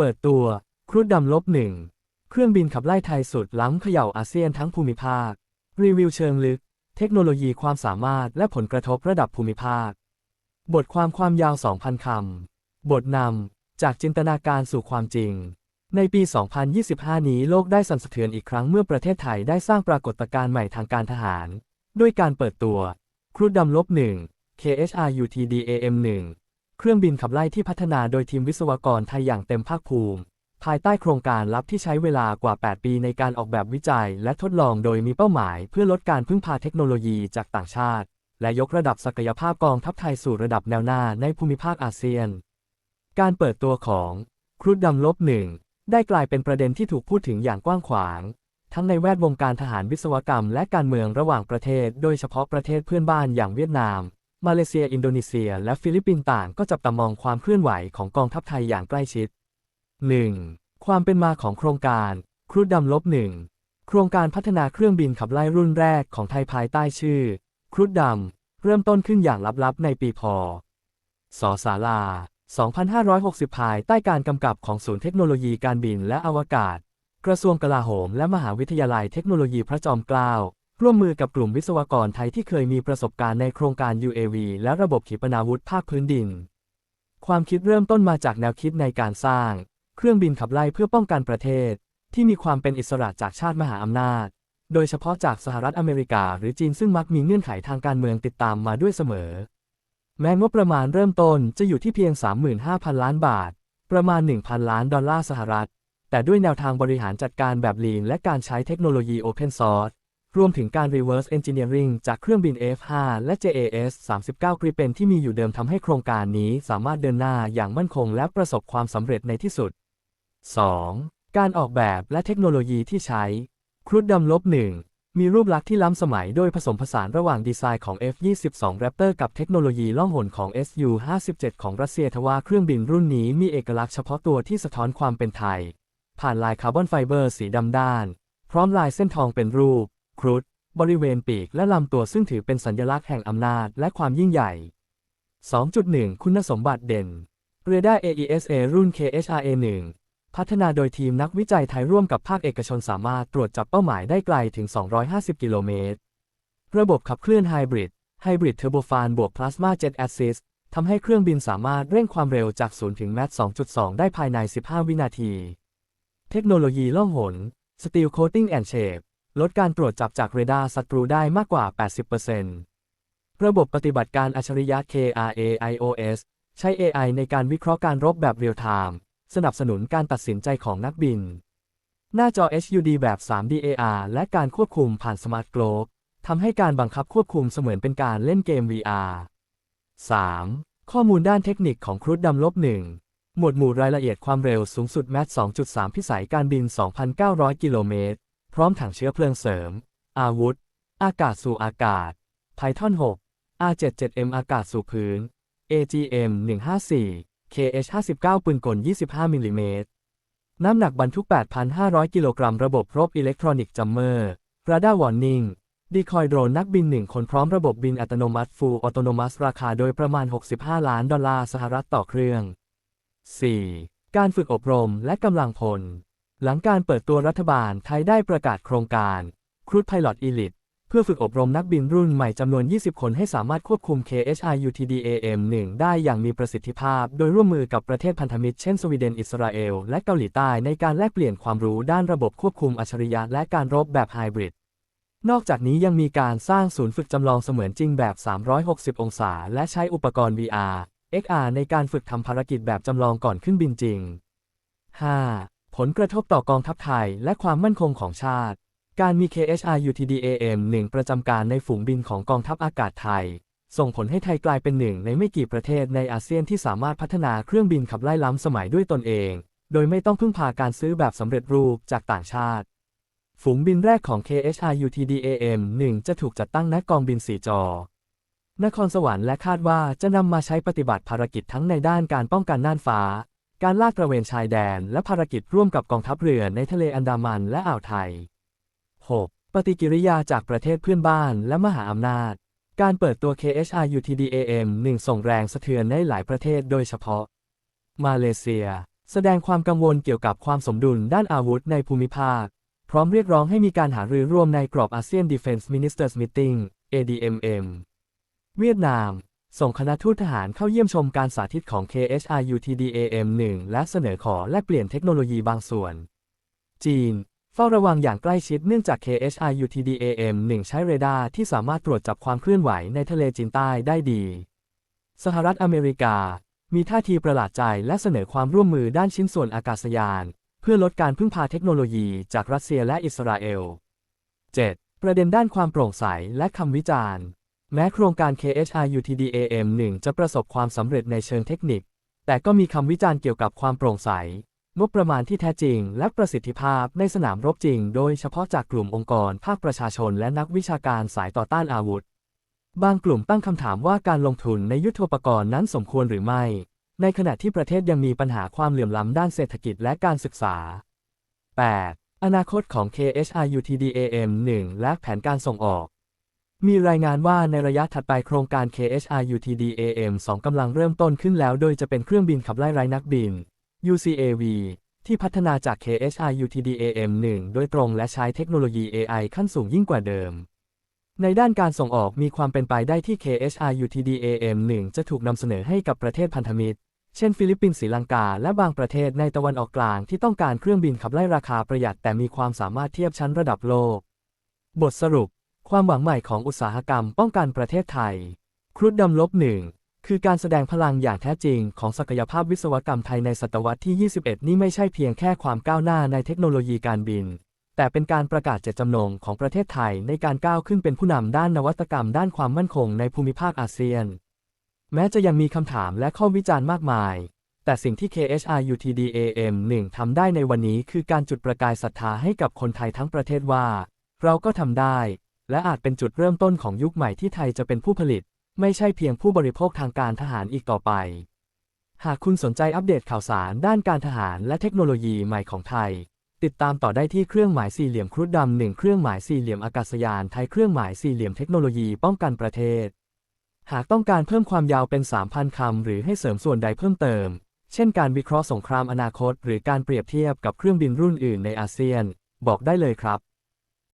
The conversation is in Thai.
เปิดตัว ครุฑดำลบหนึ่ง เครื่องบินขับไล่ไทยสุดล้ำเขย่าอาเซียนทั้งภูมิภาค รีวิวเชิงลึก เทคโนโลยีความสามารถและผลกระทบระดับภูมิภาค บทความความยาว 2,000 คำ บทนำ จากจินตนาการสู่ความจริง ในปี 2025 นี้โลกได้สั่นสะเทือนอีกครั้งเมื่อประเทศไทยได้สร้างปรากฏการณ์ใหม่ทางการทหาร ด้วยการเปิดตัว ครุฑดำลบหนึ่ง KHRUTDAM1 เครื่องบินขับไล่ที่พัฒนาโดยทีมวิศวกรไทยอย่างเต็มภาคภูมิ ภายใต้โครงการลับที่ใช้เวลากว่า 8 ปีในการออกแบบวิจัย และทดลองโดยมีเป้าหมาย เพื่อลดการพึ่งพาเทคโนโลยีจากต่างชาติ และยกระดับศักยภาพกองทัพไทยสู่ระดับแนวหน้าในภูมิภาคอาเซียน การเปิดตัวของครุฑดำลบหนึ่งได้กลายเป็นประเด็นที่ถูกพูดถึงอย่างกว้างขวาง ทั้งในแวดวงการทหารวิศวกรรม และการเมืองระหว่างประเทศ โดยเฉพาะประเทศเพื่อนบ้านอย่างเวียดนาม มาเลเซีย อินโดนีเซีย และฟิลิปปินส์ต่างก็จับตามองความเคลื่อนไหวของกองทัพไทยอย่างใกล้ชิด 1. ความเป็นมาของโครงการครุฑดำลบหนึ่งโครงการพัฒนาเครื่องบินขับไล่รุ่นแรกของไทยภายใต้ชื่อ ครุฑดำ เริ่มต้นขึ้นอย่างลับๆ ในปีพ.ศศาลา 2560 ภายใต้การกำกับของศูนย์เทคโนโลยีการบินและอวกาศ กระทรวงกลาโหม และมหาวิทยาลัยเทคโนโลยีพระจอมเกล้า ร่วมมือกับกลุ่มวิศวกรไทยที่เคยมีประสบการณ์ในโครงการ UAV และระบบขีปนาวุธภาคพื้นดิน ความคิดเริ่มต้นมาจากแนวคิดในการสร้าง เครื่องบินขับไล่เพื่อป้องกันประเทศ ที่มีความเป็นอิสระจากชาติมหาอำนาจ โดยเฉพาะจากสหรัฐอเมริกาหรือจีนซึ่งมักมีเงื่อนไขทางการเมืองติดตามมาด้วยเสมอ แม้งบประมาณเริ่มต้นจะอยู่ที่เพียง 35,000 ล้านบาท ประมาณ 1,000 ล้านดอลลาร์สหรัฐ แต่ด้วยแนวทางบริหารจัดการแบบ Lean และการใช้เทคโนโลยี Open Source รวมถึงการ Reverse Engineering จากเครื่องบิน F5 และ JAS 39 Gripen ที่มีอยู่เดิมทำให้โครงการนี้สามารถเดินหน้าอย่างมั่นคงและประสบความสำเร็จในที่สุด 2. การออกแบบและเทคโนโลยีที่ใช้ ครุฑดำลบหนึ่งมีรูปลักษณ์ที่ล้ำสมัยโดยผสมผสานระหว่างดีไซน์ของ F-22 Raptor กับเทคโนโลยีล่องหนของ Su-57 ของรัสเซียทว่าเครื่องบินรุ่นนี้มีเอกลักษณ์เฉพาะตัวที่สะท้อนความเป็นไทย ผ่านลายคาร์บอนไฟเบอร์สีดำด้าน พร้อมลายเส้นทองเป็นรูป ครุฑบริเวณปีกและลำตัวซึ่งถือเป็นสัญลักษณ์แห่งอำนาจและความยิ่งใหญ่ 2.1 คุณสมบัติเด่น เรดาร์ AESA รุ่น KHRA-1 พัฒนาโดยทีมนักวิจัยไทยร่วมกับภาคเอกชนสามารถตรวจจับเป้าหมายได้ไกลถึง 250 กิโลเมตร ระบบขับเคลื่อนไฮบริดไฮบริดเทอร์โบฟานบวกพลาสมาเจ็ตแอสซิสทำให้เครื่องบินสามารถเร่งความเร็วจาก 0 ถึงแมท2.2 ได้ภายใน 15 วินาที เทคโนโลยีล่องหน Steel Coating and Shape ลดการตรวจจับจากเรดาร์ศัตรูได้มากกว่า 80%ระบบปฏิบัติการอัจฉริยะ KRAIOS ใช้ AI ในการวิเคราะห์การรบแบบเรียลไทม์สนับสนุนการตัดสินใจของนักบิน หน้าจอ HUD แบบ 3DAR และการควบคุมผ่านสมาร์ทโกลบทำให้การบังคับควบคุมเสมือนเป็นการเล่นเกม VR 3. ข้อมูลด้านเทคนิคของครุฑดำลบหนึ่งหมวดหมู่รายละเอียดความเร็วสูงสุดแมท2.3 พิสัยการบิน 2,900 กิโลเมตร พร้อมถังเชื้อเพลิงเสริม อาวุธ อากาศสู่อากาศ Python 6 R77M อากาศสู่พื้น AGM 154 KH 59ปืนกล 25 มิลลิเมตร น้ำหนักบรรทุก 8,500 กิโลกรัม ระบบรบอิเล็กทรอนิกส์จัมเมอร์ราดาร์วอร์นิ่ง ดีคอยโดรนนักบินหนึ่งคนพร้อมระบบบินอัตโนมัติ Full Autonomous ราคาโดยประมาณ 65 ล้านดอลลาร์สหรัฐต่อเครื่อง 4. การฝึกอบรมและกำลังพล หลังการเปิดตัวรัฐบาลไทยได้ประกาศโครงการ ครูดไพลอตอีลิตเพื่อฝึกอบรมนักบินรุ่นใหม่จำนวน 20 คนให้สามารถควบคุม KHIUTDAM-1 ได้อย่างมีประสิทธิภาพ โดยร่วมมือกับประเทศพันธมิตรเช่นสวีเดน อิสราเอล และเกาหลีใต้ในการแลกเปลี่ยนความรู้ด้านระบบควบคุมอัจฉริยะและการรบแบบไฮบริด นอกจากนี้ยังมีการสร้างศูนย์ฝึกจำลองเสมือนจริงแบบ 360 องศา และใช้อุปกรณ์ VR XR ในการฝึกทำภารกิจแบบจำลองก่อนขึ้นบินจริง 5. ผลกระทบต่อกองทัพไทยและความมั่นคงของชาติ การมี KHRUTDAM-1 ประจำการในฝูงบินของกองทัพอากาศไทย ส่งผลให้ไทยกลายเป็นหนึ่งในไม่กี่ประเทศในอาเซียนที่สามารถพัฒนาเครื่องบินขับไล่ล้ำสมัยด้วยตนเอง โดยไม่ต้องพึ่งพาการซื้อแบบสำเร็จรูปจากต่างชาติ ฝูงบินแรกของ KHRUTDAM-1 จะถูกจัดตั้งณกองบินสีจอนครสวรรค์และคาดว่าจะนำมาใช้ปฏิบัติภารกิจทั้งในด้านการป้องกันน่านฟ้า การลาดตระเวนชายแดนและภารกิจร่วมกับกองทัพเรือในทะเลอันดามันและอ่าวไทย 6. ปฏิกิริยาจากประเทศเพื่อนบ้านและมหาอำนาจ การเปิดตัว KHRUTDAM-1 ส่งแรงสะเทือนในหลายประเทศโดยเฉพาะ มาเลเซีย แสดงความกังวลเกี่ยวกับความสมดุลด้านอาวุธในภูมิภาค พร้อมเรียกร้องให้มีการหารือร่วมในกรอบอาเซียน Defense Ministers Meeting ADMM เวียดนาม ส่งคณะทูตทหารเข้าเยี่ยมชมการสาธิตของ KHRUTDAM-1 และเสนอขอแลกเปลี่ยนเทคโนโลยีบางส่วน จีน เฝ้าระวังอย่างใกล้ชิดเนื่องจาก KHRUTDAM-1 ใช้เรดาร์ที่สามารถตรวจจับความเคลื่อนไหวในทะเลจีนใต้ได้ดี สหรัฐอเมริกา มีท่าทีประหลาดใจและเสนอความร่วมมือด้านชิ้นส่วนอากาศยาน เพื่อลดการพึ่งพาเทคโนโลยีจากรัสเซียและอิสราเอล 7. ประเด็นด้านความโปร่งใสและคำวิจารณ์ แม้โครงการ KHRUTDAM1 จะประสบความสำเร็จในเชิงเทคนิค แต่ก็มีคำวิจารณ์เกี่ยวกับความโปร่งใส งบประมาณที่แท้จริง และประสิทธิภาพในสนามรบจริง โดยเฉพาะจากกลุ่มองค์กร ภาคประชาชน และนักวิชาการสายต่อต้านอาวุธ บางกลุ่มตั้งคำถามว่าการลงทุนในยุทโธปกรณ์นั้นสมควรหรือไม่ ในขณะที่ประเทศยังมีปัญหาความเหลื่อมล้ำด้านเศรษฐกิจและการศึกษา 8. อนาคตของ KHRUTDAM1 และแผนการส่งออก มีรายงานว่าในระยะถัดไปโครงการ KHRUTDAM2 กำลังเริ่มต้นขึ้นแล้ว โดยจะเป็นเครื่องบินขับไล่ไร้นักบิน UCAV ที่พัฒนาจาก KHRUTDAM1 โดยตรงและใช้เทคโนโลยี AI ขั้นสูงยิ่งกว่าเดิม ในด้านการส่งออกมีความเป็นไปได้ที่ KHRUTDAM1 จะถูกนำเสนอให้กับประเทศพันธมิตร เช่น ฟิลิปปินส์ศรีลังกา และบางประเทศในตะวันออกกลางที่ต้องการเครื่องบินขับไล่ราคาประหยัดแต่มีความสามารถเทียบชั้นระดับโลก บทสรุป ความหวังใหม่ของอุตสาหกรรมป้องกันประเทศไทย ครุฑดำลบหนึ่งคือการแสดงพลังอย่างแท้จริงของศักยภาพวิศวกรรมไทยในศตวรรษที่ 21 นี่ไม่ใช่เพียงแค่ความก้าวหน้าในเทคโนโลยีการบิน แต่เป็นการประกาศเจตจำนงของประเทศไทยในการก้าวขึ้นเป็นผู้นำด้านนวัตกรรมด้านความมั่นคงในภูมิภาคอาเซียน แม้จะยังมีคำถามและข้อวิจารณ์มากมาย แต่สิ่งที่ KHRUTDAM1 ทำได้ในวันนี้คือการจุดประกายศรัทธาให้กับคนไทยทั้งประเทศว่า เราก็ทำได้ และอาจเป็นจุดเริ่มต้นของยุคใหม่ที่ไทยจะเป็นผู้ผลิต ไม่ใช่เพียงผู้บริโภคทางการทหารอีกต่อไป หากคุณสนใจอัปเดตข่าวสารด้านการทหารและเทคโนโลยีใหม่ของไทย ติดตามต่อได้ที่เครื่องหมายสี่เหลี่ยมครุฑดำหนึ่งเครื่องหมายสี่เหลี่ยมอากาศยานไทยเครื่องหมายสี่เหลี่ยมเทคโนโลยีป้องกันประเทศ หากต้องการเพิ่มความยาวเป็น 3,000 คำหรือให้เสริมส่วนใดเพิ่มเติม เช่นการวิเคราะห์สงครามอนาคต หรือการเปรียบเทียบกับเครื่องบินรุ่นอื่นในอาเซียน บอกได้เลยครับ